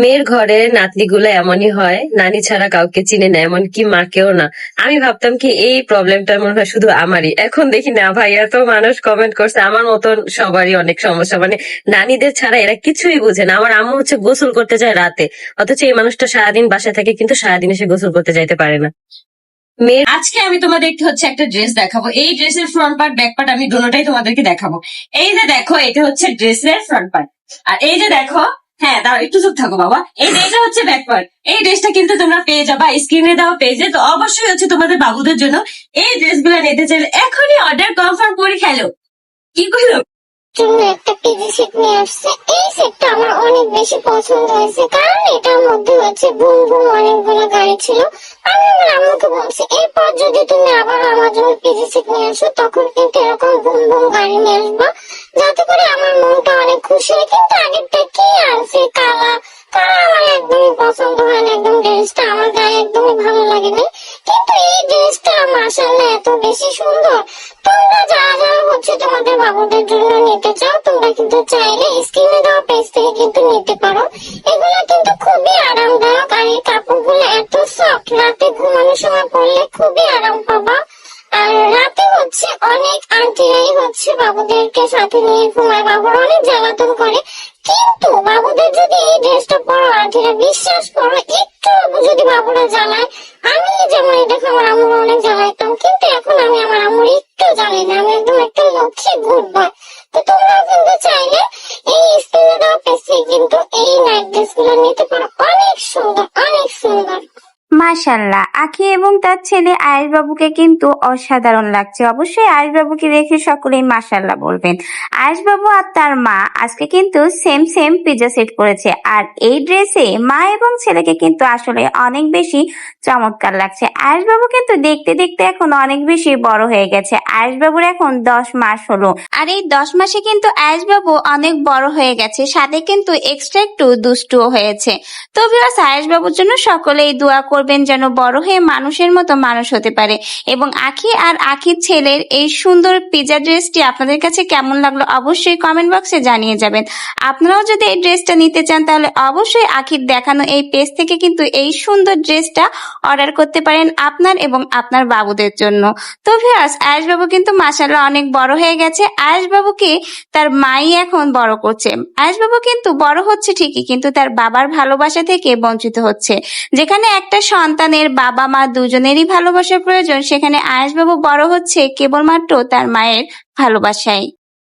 মেয়ের ঘরের নাতনিগুলো এমনই হয়, নানি ছাড়া কাউকে চিনে না, এমনকি মাকেও না। আমি ভাবতাম কি এই প্রবলেমটা মনে হয় শুধু আমারই। এখন দেখি না ভাই, এত মানুষ কমেন্ট করছে, আমার মতন সবারই অনেক সমস্যা। মানে নানিদের ছাড়া এরা কিছুই বুঝে না। আমার আম্মু হচ্ছে গোসল করতে যায় রাতে। অথচ এই মানুষটা সারাদিন বাসায় থাকে, কিন্তু সারাদিন এসে গোসল করতে যাইতে পারে না। মেয়ের আজকে আমি তোমাদেরকে হচ্ছে একটা ড্রেস দেখাবো। এই ড্রেসের ফ্রন্ট পার্ট ব্যাক পার্ট আমি দুটোটাই তোমাদেরকে দেখাবো। এই যে দেখো, এটা হচ্ছে ড্রেসের ফ্রন্ট পার্ট আর এই যে দেখো হ্যাঁ দাও একটু চুপ থাকো বাবা। এই ড্রেসটা হচ্ছে ব্যাকওয়ার্ড এই ড্রেসটা কিন্তু তোমরা পেয়ে যাবা স্ক্রিনে দেওয়া পেজে তো অবশ্যই হচ্ছে তোমাদের বাবুদের জন্য এই ড্রেসগুলো নিতে চাইলে এখনই অর্ডার কনফার্ম করে খেলো। কি করল? জন্য একটা পিজি সেট নিয়ে আসছে। এই সেটটা আমার অনেক বেশি পছন্দ হয়েছে, কারণ এটার মধ্যে হচ্ছে বুম বুম অনেকগুলো গাড়ি ছিল। আমি আমার আম্মুকে বলছি, এরপর যদি তুমি আবার আমার জন্য পিজি সেট নিয়ে আসো, তখন কিন্তু এরকম বুম বুম গাড়ি নিয়ে আসব। যাতে করে আমার মনটা অনেক খুশি হয়। কিন্তু আগেরটা কি আনছে কালা কালা আমার একদমই পছন্দ হয় না, একদম ড্রেসটা আমার গায়ে একদমই ভালো লাগেনি কিন্তু এই ড্রেসটা মাসাল্লাহ এত বেশি সুন্দর। তোমরা যারা যারা হচ্ছে তোমাদের বাবুদের জন্য নিতে চাও, তোমরা কিন্তু চাইলে স্ক্রিনে দেওয়া পেজ থেকে কিন্তু নিতে পারো। এগুলো কিন্তু খুবই আরামদায়ক আর এই কাপড়গুলো এত সফট রাতে ঘুমানোর সময় পরলে খুবই আরাম পাবা আর রাতে হচ্ছে অনেক আন্টিরাই হচ্ছে বাবুদেরকে সাথে নিয়ে ঘুমায়। বাবুরা অনেক জ্বালাতন করে। কিন্তু বাবুদের যদি এই ড্রেসটা পরো আন্টিরা বিশ্বাস করো একটু যদি বাবুরা জ্বালায় আমি যেমন এটা আমার আম্মুর অনেক জ্বালাইতাম, কিন্তু এখন আমি আমার আম্মুর একটু জ্বালাই না, আমি একদম একটা লক্ষ্যে বয় তো তোমরা কিন্তু চাইলে এই স্ক্রিনে দেওয়া কিন্তু এই নাইট ড্রেসগুলো নিতে পারো। অনেক সুন্দর অনেক সুন্দর। মাশাল্লাহ আখি এবং তার ছেলে আয়েশ বাবুকে কিন্তু অসাধারণ লাগছে। অবশ্যই আয়েশ বাবুকে দেখে সকলেই মাশাল্লাহ বলবেন। আয়েশ বাবু আর তার মা আজকে কিন্তু সেম সেম পিজা সেট করেছে। আর এই ড্রেসে মা এবং ছেলেকে কিন্তু আসলে অনেক বেশি চমৎকার লাগছে। আয়েশ বাবু কিন্তু দেখতে দেখতে এখন অনেক বেশি বড় হয়ে গেছে। আয়েশ বাবুর এখন দশ মাস হলো। আর এই দশ মাসে কিন্তু আয়েশ বাবু অনেক বড় হয়ে গেছে। সাথে কিন্তু এক্সট্রা একটু দুষ্টুও হয়েছে। তো বিরাজ আয়েশ বাবুর জন্য সকলেই দোয়া করবেন যেন বড় হয়ে মানুষের মতো মানুষ হতে পারে। এবং আখি আর আখির ছেলের এই সুন্দর পিজা ড্রেসটি আপনাদের কাছে কেমন লাগল অবশ্যই কমেন্ট বক্সে জানিয়ে যাবেন। আপনারাও যদি এই ড্রেসটা নিতে চান, তাহলে অবশ্যই আখির দেখানো এই পেজ থেকে কিন্তু এই সুন্দর ড্রেসটা অর্ডার করতে পারেন আপনার এবং আপনার বাবুদের জন্য। তো ভিয়াস আয়েশ বাবু কিন্তু মাসাল্লাহ অনেক বড় হয়ে গেছে। আয়েশ বাবুকে তার মাই এখন বড় করছে। আয়েশ বাবু কিন্তু বড় হচ্ছে ঠিকই, কিন্তু তার বাবার ভালোবাসা থেকে বঞ্চিত হচ্ছে। যেখানে একটা সন্তানের বাবা মা দুজনেরই ভালোবাসার প্রয়োজন, সেখানে আয়াসবাবু বাবু বড় হচ্ছে কেবলমাত্র তার মায়ের ভালোবাসায়।